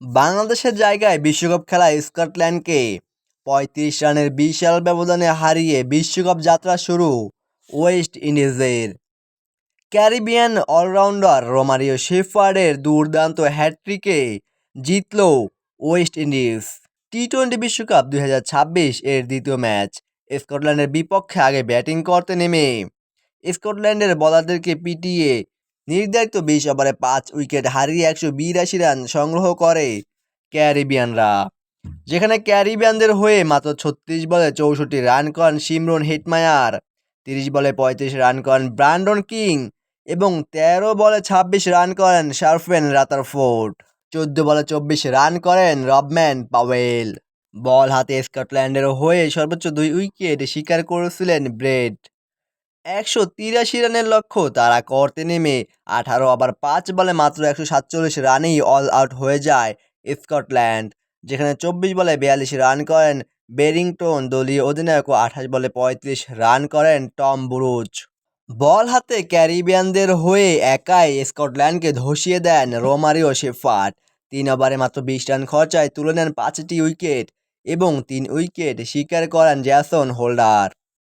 বাংলাদেশের জায়গায় বিশ্বকাপ খেলায় স্কটল্যান্ডকে পঁয়ত্রিশ রানের বিশাল ব্যবধানে হারিয়ে বিশ্বকাপ যাত্রা শুরু ওয়েস্ট ইন্ডিজের। ক্যারিবিয়ান অলরাউন্ডার রোমারিও শেফার্ডের দুর্দান্ত হ্যাটট্রিকে জিতল ওয়েস্ট ইন্ডিজ। টি টোয়েন্টি বিশ্বকাপ দুই হাজার ছাব্বিশ এর দ্বিতীয় ম্যাচ। স্কটল্যান্ডের বিপক্ষে আগে ব্যাটিং করতে নেমে। স্কটল্যান্ডের বলারদেরকে পিটিয়ে নির্ধারিত বিশ ওভারে পাঁচ উইকেট হারিয়ে একশো বিরাশি রান সংগ্রহ করে ক্যারিবিয়ানরা। যেখানে ক্যারিবিয়ানদের হয়ে মাত্র ছত্রিশ বলে চৌষট্টি রান করেন সিমরন হিটমায়ার, তিরিশ বলে পঁয়ত্রিশ রান করেন ব্রান্ডন কিং এবং তেরো বলে ছাব্বিশ রান করেন শার্ফেন রাতারফোর্ড চোদ্দ বলে চব্বিশ রান করেন রবম্যান পাওয়েল। বল হাতে স্কটল্যান্ডের হয়ে সর্বোচ্চ দুই উইকেট শিকার করেছিলেন ব্রেড একশো তিরাশি রানের লক্ষ্য, তারা করতে নেমে। আঠারো ওভার পাঁচ বলে মাত্র একশো সাতচল্লিশ রানেই অল আউট হয়ে যায় স্কটল্যান্ড, যেখানে চব্বিশ বলে বিয়াল্লিশ রান করেন বেরিংটন। দলীয় অধিনায়ক ও আঠাশ বলে পঁয়ত্রিশ রান করেন টম ব্রুজ। বল হাতে ক্যারিবিয়ানদের হয়ে একাই স্কটল্যান্ডকে ধসিয়ে দেন রোমারিও শেফার্ড। তিন ওভারে মাত্র বিশ রান খরচায় তুলে নেন পাঁচটি উইকেট এবং তিন উইকেট শিকার করেন জ্যাসন হোল্ডার।